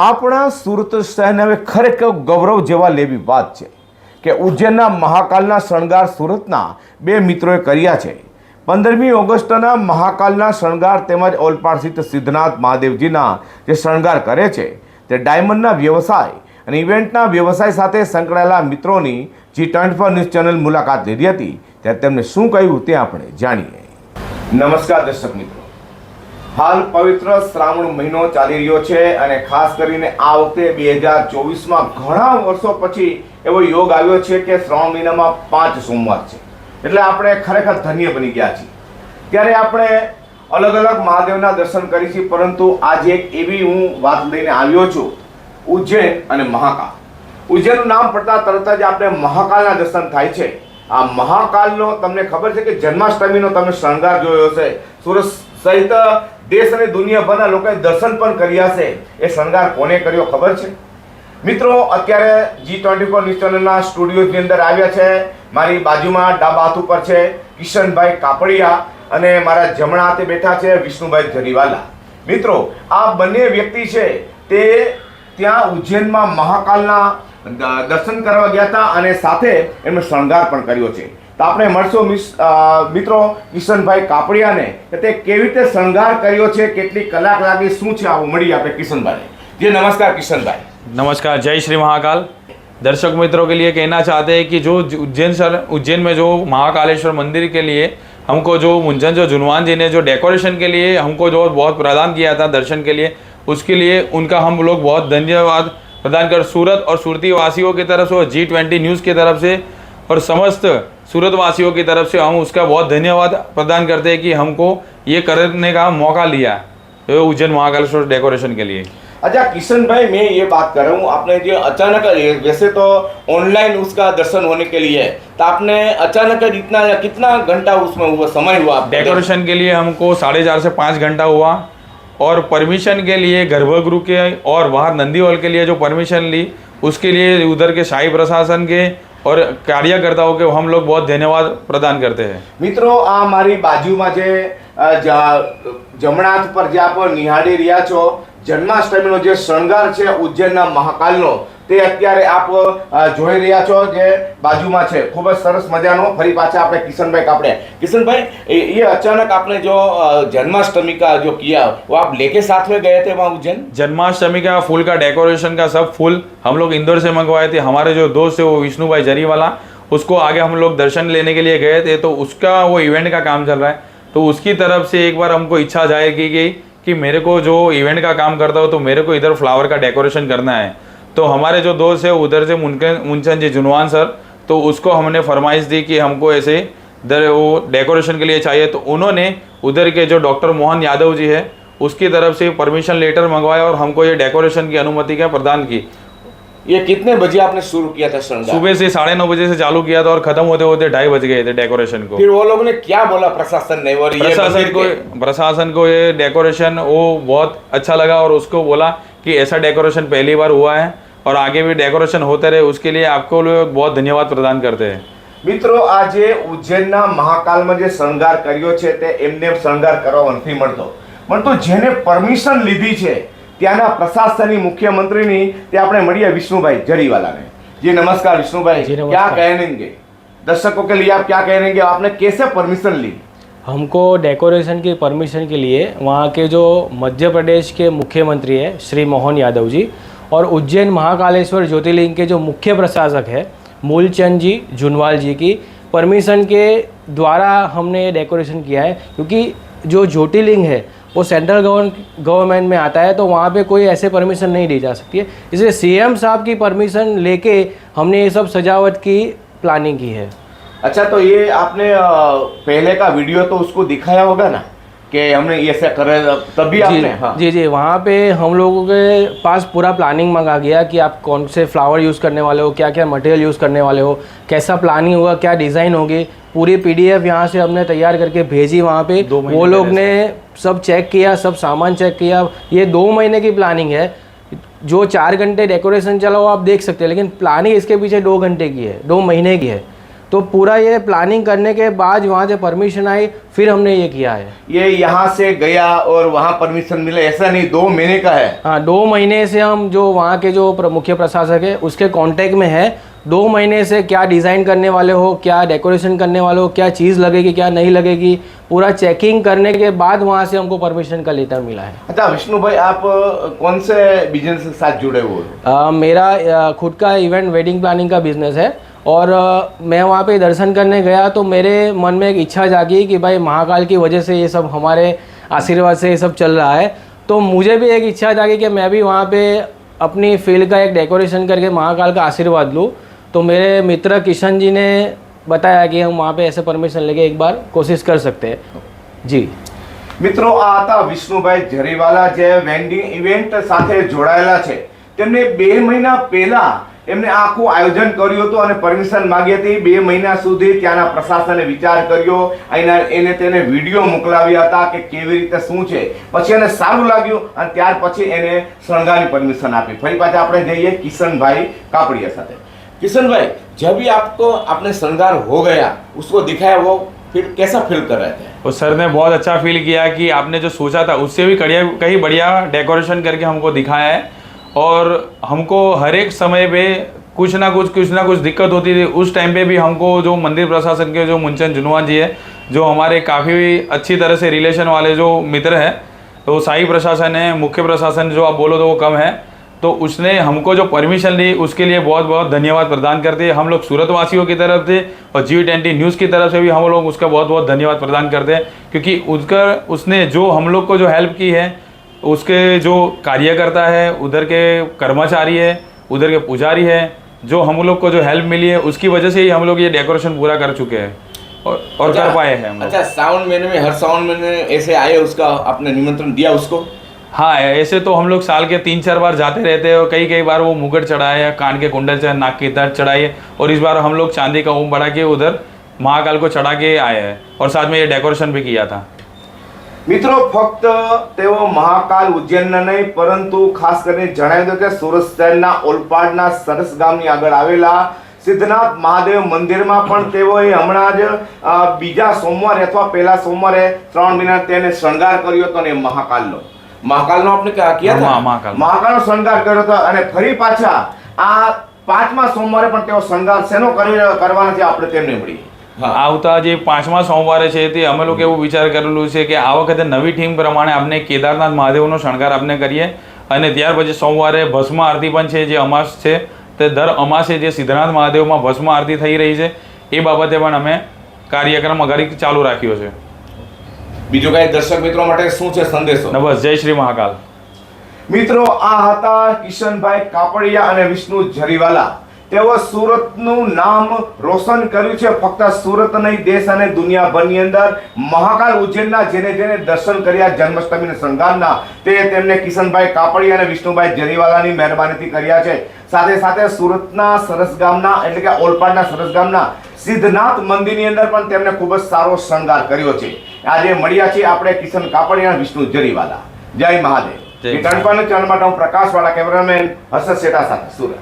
આપણા સુરત શહેરને હવે ખરેખર ગૌરવ જેવા લેવી વાત છે કે ઉજ્જૈનના મહાકાલના શણગાર સુરતના બે મિત્રોએ કર્યા છે. પંદરમી ઓગસ્ટના મહાકાલના શણગાર તેમજ ઓલપાડ સ્થિત સિદ્ધનાથ મહાદેવજીના જે શણગાર કરે છે તે ડાયમંડના વ્યવસાય અને ઇવેન્ટના વ્યવસાય સાથે સંકળાયેલા મિત્રોની G twenty four news channel મુલાકાત લીધી હતી. ત્યારે તેમને શું કહ્યું તે આપણે જાણીએ. નમસ્કાર દર્શક મિત્રો. હાલ પવિત્ર શ્રાવણ મહિનો ચાલી રહ્યો છે અને ખાસ કરીને આ વખતે બે હજાર ચોવીસમાં ઘણા વર્ષો પછી એવો યોગ આવ્યો છે કે શ્રાવણ મહિનામાં પાંચ સોમવાર છે. એટલે આપણે ખરેખર ધન્ય બની ગયા છીએ. ત્યારે આપણે અલગ અલગ મહાદેવના દર્શન કરીશું પરંતુ આજે એક એવી હું વાત લઈને આવ્યો છું, ઉજ્જૈન અને મહાકાલ. ઉજ્જૈનનું નામ પડતા તરત જ આપણે મહાકાલના દર્શન થાય છે. આ મહાકાલનો તમને ખબર છે કે જન્માષ્ટમીનો તમે શણગાર જોયો હશે. સુરત સહિત દેશ અને દુનિયાભરના લોકોએ દર્શન પણ કર્યા છે. એ શણગાર કોને કર્યો ખબર છે? મિત્રો, અત્યારે જી ટ્વેન્ટી ફોર ન્યૂઝ ચેનલના સ્ટુડિયોની અંદર આવ્યા છે. મારી બાજુમાં ડાબા હાથ ઉપર છે કિશનભાઈ કાપડિયા અને મારા જમણા હાથે બેઠા છે વિષ્ણુભાઈ જરીવાલા મિત્રો, આ બંને વ્યક્તિ છે તે ત્યાં ઉજ્જૈનમાં મહાકાલના દર્શન કરવા ગયા હતા અને સાથે એમનો શણગાર પણ કર્યો છે. તો આપણે મળશો મિસ અ, મિત્રો કિશનભાઈ કાપડિયાને કે તે કેવી રીતે શણગાર કર્યો છે કેટલી કલાક લાગી શું છે આવું મળીએ આપણે કિશનભાઈને જી નમસ્કાર કિશનભાઈ नमस्कार जय श्री महाकाल दर्शक मित्रों के लिए कहना चाहते हैं कि जो उज्जैन सर उज्जैन में जो महाकालेश्वर मंदिर के लिए हमको जो मुंजन जो जुनवान जी ने जो डेकोरेशन के लिए हमको जो बहुत प्रदान किया था दर्शन के लिए उसके लिए उनका हम लोग बहुत धन्यवाद प्रदान कर सूरत और सूरती वासियों की तरफ से और जी ट्वेंटी न्यूज़ की तरफ से और समस्त सूरतवासियों की तरफ़ से हम उसका बहुत धन्यवाद प्रदान करते हैं कि हमको ये करने का मौका लिया ये उज्जैन महाकालेश्वर डेकोरेशन के लिए। अच्छा किशन भाई मैं ये बात कर रहा हूँ आपने जो अचानक वैसे तो ऑनलाइन उसका दर्शन होने के लिए तो आपने अचानक इतना कितना घंटा उसमें हुआ समय हुआ डेकोरेशन के लिए हमको साढ़े चार से पाँच घंटा हुआ और परमिशन के लिए गर्भगृह के और बाहर नंदीवाल के लिए जो परमिशन ली उसके लिए उधर के शाही प्रशासन के और कार्यकर्ताओं के हम लोग बहुत धन्यवाद प्रदान करते हैं મિત્રો આ મારી બાજુમાં જે અ, જ- જમણા હાથ પર જે આપ નિહાળી રહ્યા છો જન્માષ્ટમીનો જે શણગાર છે ઉજ્જૈનના મહાકાલનો તે અત્યારે આપ જોઈ રહ્યા છો જે બાજુમાં છે. ખૂબ જ સરસ મજાનો ફરી પાછા આપણે કિશનભાઈ કાપડે. કિશનભાઈ ये अचानक आपने जो जन्माष्टमी का जो किया वो आप लेके साथ में गए थे वहाँ उज्जैन जन्माष्टमी का फूल का डेकोरेशन का सब फूल हम लोग इंदौर से मंगवाए थे हमारे जो दोस्त है वो विष्णु भाई जरीवाला उसको आगे हम लोग दर्शन लेने के लिए गए थे तो उसका वो इवेंट का काम चल रहा है तो उसकी तरफ़ से एक बार हमको इच्छा ज़ाहिर की गई कि मेरे को जो इवेंट का काम करता हो तो मेरे को इधर फ्लावर का डेकोरेशन करना है तो हमारे जो दोस्त है उधर से मुनके मुंचन जी जुनवान सर तो उसको हमने फरमाइश दी कि हमको ऐसे इधर वो डेकोरेशन के लिए चाहिए। तो उन्होंने उधर के जो डॉक्टर मोहन यादव जी है उसकी तरफ़ से परमिशन लेटर मंगवाया और हमको ये डेकोरेशन की अनुमति क्या प्रदान की। ये कितने बजे आपने शुरू किया था शृंगार सुबह से साढ़े नौ बजे से चालू किया था और खत्म होते होते ढाई बज गए थे डेकोरेशन को। फिर वो लोगों ने क्या बोला प्रशासन ने? और ये प्रशासन को प्रशासन को ये डेकोरेशन वो बहुत अच्छा लगा और उसको बोला कि ऐसा डेकोरेशन पहली बार हुआ है। और आगे भी डेकोरेशन होते रहे उसके लिए आपको लोग बहुत धन्यवाद प्रदान करते हैं। મિત્રો આજે ઉજ્જૈનના મહાકાલમાં જે શણગાર કર્યો છે તે એમને શણગાર કરવા નથી મળતો પણ તો જેને પરમિશન લીધી છે ત્યાંના પ્રશાસનની મુખ્યમંત્રીની તે આપણે મળીએ વિષ્ણુભાઈ જરીવાલાને। जी नमस्कार विष्णुभाई क्या कहेंगे दर्शकों के लिए आप क्या कहेंगे आपने कैसे परमिशन ली हमको डेकोरेशन की परमिशन के लिए वहाँ के जो मध्य प्रदेश के मुख्यमंत्री है श्री मोहन यादव जी और उज्जैन महाकालेश्वर ज्योतिर्लिंग के जो मुख्य प्रशासक है, मूलचंद जी, जुनवाल जी की, परमिशन के द्वारा हमने ये डेकोरेशन किया है, क्योंकि जो ज्योतिर्लिंग है, वो सेंट्रल गवर्नमेंट में आता है तो वहाँ पे कोई ऐसे परमिशन नहीं दी जा सकती है। इसलिए सीएम साहब की परमिशन लेके हमने ये सब सजावट की प्लानिंग की है। अच्छा तो ये आपने पहले का वीडियो तो उसको दिखाया होगा ना? कि हमने ये ऐसा करे तभी आपने जी हाँ। जी जी वहाँ पे हम लोगों के पास पूरा प्लानिंग मंगा गया कि आप कौन से फ्लावर यूज़ करने वाले हो क्या क्या मटेरियल यूज़ करने वाले हो कैसा प्लानिंग होगा क्या डिज़ाइन होगी। पूरी पीडीएफ यहाँ से हमने तैयार करके भेजी वहाँ पे। वो लोग ने सब चेक किया सब सामान चेक किया। ये दो महीने की प्लानिंग है। जो चार घंटे डेकोरेशन चला वो आप देख सकते हैं लेकिन प्लानिंग इसके पीछे दो घंटे की है दो महीने की है। तो पूरा ये प्लानिंग करने के बाद वहाँ से परमिशन आई फिर हमने ये किया है। ये यहाँ से गया और वहाँ परमिशन मिला ऐसा नहीं दो महीने का है। हाँ दो महीने से हम जो वहाँ के जो प्र- मुख्य प्रशासक है उसके कांटेक्ट में है। दो महीने से क्या डिज़ाइन करने वाले हो क्या डेकोरेशन करने वाले हो क्या चीज़ लगेगी क्या नहीं लगेगी पूरा चेकिंग करने के बाद वहाँ से हमको परमिशन का लेटर मिला है। अच्छा विष्णु भाई आप कौन से बिज़नेस के साथ जुड़े हुए हो? मेरा खुद का इवेंट वेडिंग प्लानिंग का बिज़नेस है। और अ, मैं वहाँ पे दर्शन करने गया तो मेरे मन में एक इच्छा जागी कि भाई महाकाल की वजह से ये सब हमारे आशीर्वाद से ये सब चल रहा है तो मुझे भी एक इच्छा जागी कि मैं भी वहाँ पे अपनी फील्ड का एक डेकोरेशन करके महाकाल का आशीर्वाद लूँ तो मेरे मित्र किशन जी ने बताया कि हम वहाँ पे ऐसे परमिशन लेके एक बार कोशिश कर सकते हैं जी મિત્રો આ હતા વિષ્ણુભાઈ જરીવાલા જે વેન્ડિંગ ઇવેન્ટ સાથે જોડાયેલા છે તેમને બે મહિના પહેલા એમને આખું આયોજન કર્યું હતું અને પરમિશન માંગી હતી બે મહિના સુધી ત્યાંના પ્રશાસને વિચાર કર્યો અહીંના એને તેને વિડીયો મોકલાવ્યા હતા કે કેવી રીતે શું છે પછી એને સારું લાગ્યું અને ત્યાર પછી એને શણગારની પરમિશન આપી ફરી પાછા આપણે જઈએ કિશનભાઈ કાપડિયા સાથે किशन जब भी आपको आपने श्रृंगार हो गया उसको दिखाया वो फिर कैसा फील कर रहे थे और सर ने बहुत अच्छा फील किया कि आपने जो सोचा था उससे भी कड़िया कहीं बढ़िया डेकोरेशन करके हमको दिखाया है और हमको हर एक समय पे कुछ ना कुछ कुछ ना कुछ दिक्कत होती थी। उस टाइम पे भी हमको जो मंदिर प्रशासन के जो मुंचन जुनवान जी है, जो हमारे काफ़ी अच्छी तरह से रिलेशन वाले जो मित्र हैं तो शाही प्रशासन है, मुख्य प्रशासन जो आप बोलो तो वो कम है। तो उसने हमको जो परमिशन ली उसके लिए बहुत बहुत धन्यवाद प्रदान करते हैं। हम लोग सूरत वासियों की तरफ़ से और जी ट्वेंटी न्यूज़ की तरफ़ से भी हम लोग उसका बहुत बहुत धन्यवाद प्रदान करते हैं। क्योंकि उसका उसने जो हम लोग को जो हेल्प की है उसके जो कार्यकर्ता है उधर के कर्मचारी है उधर के पुजारी है जो हम लोग को जो हेल्प मिली है उसकी वजह से ही हम लोग ये डेकोरेशन पूरा कर चुके हैं और और कर पाए हैं हम अच्छा सावन महीने में हर सावन महीने ऐसे आए उसका आपने निमंत्रण दिया उसको? हाँ ऐसे तो हम लोग साल के तीन चार बार जाते रहते हैं और कई कई बार वो मुगट चढ़ाए या कान के कुंडल चढ़ाए नाक की दर्द चढ़ाई और इस बार हम लोग चांदी का ओम बढ़ा के उधर महाकाल को चढ़ा के आए हैं और साथ में ये डेकोरेशन भी किया था। મિત્રો ફક્ત તેઓ મહાકાલ ઉજ્જૈનના નહીં પરંતુ ખાસ કરીને જણાવી દો કે સુરત શહેરના ઓલપાડના સરસ ગામની આગળ આવેલા સિદ્ધનાથ મહાદેવ મંદિરમાં પણ તેઓએ હમણાં જ બીજા સોમવારે અથવા પહેલા સોમવારે ત્રણ મહિના તેને શણગાર કર્યો હતો ને મહાકાલનો. મહાકાલનો આપણે ક્યાં. મહાકાલનો. શણગાર કર્યો હતો અને ફરી પાછા આ પાંચમા સોમવારે પણ તેઓ શણગાર શેનો કરી કરવાના છે આપણે તેમને મળી આવતા જે પાંચમા સોમવારે છે તે અમે લોકો એવું વિચાર કરેલું છે કે આ વખતે નવી ટીમ પ્રમાણે આપણે કેદારનાથ મહાદેવનો શણગાર આપણે કરીએ. અને ત્યાર પછી સોમવારે ભસ્મ આરતી પણ છે જે અમાસ છે તે દર અમાસે જે સિદ્ધનાથ મહાદેવમાં ભસ્મ આરતી થઈ રહી છે એ બાબતે પણ અમે કાર્યક્રમ અગાડી ચાલુ રાખ્યો છે. બીજું કઈ દર્શક મિત્રો માટે શું છે સંદેશો? બસ જય શ્રી મહાકાલ. મિત્રો આ હતા કિશનભાઈ કાપડિયા અને વિષ્ણુ જરીવાલા તેઓ સુરતનું નામ રોશન કર્યું છે. ફક્ત સુરત નહીં દેશ અને દુનિયાભરની અંદર મહાકાલ ઉજ્જૈનના જેને જેને દર્શન કર્યા જન્માષ્ટમી અને શણગારના તે તેમને કિશનભાઈ કાપડિયા અને વિષ્ણુભાઈ જરીવાલાની મહેરબાનીથી કર્યા છે. સાથે સાથે સુરતના સરસ ગામના એટલે કે ઓલપાડના સરસ ગામના સિદ્ધનાથ મંદિરની અંદર પણ તેમને ખૂબ જ સારો શણગાર કર્યો છે. આજે મળ્યા છીએ આપણે કિશન કાપડિયા અને વિષ્ણુ જરીવાલા. જય મહાદેવ. જય એ ચરણ માટે હું પ્રકાશવાળા કેમેરામેન હર્ષદ શેઠા સાથે. સુરત.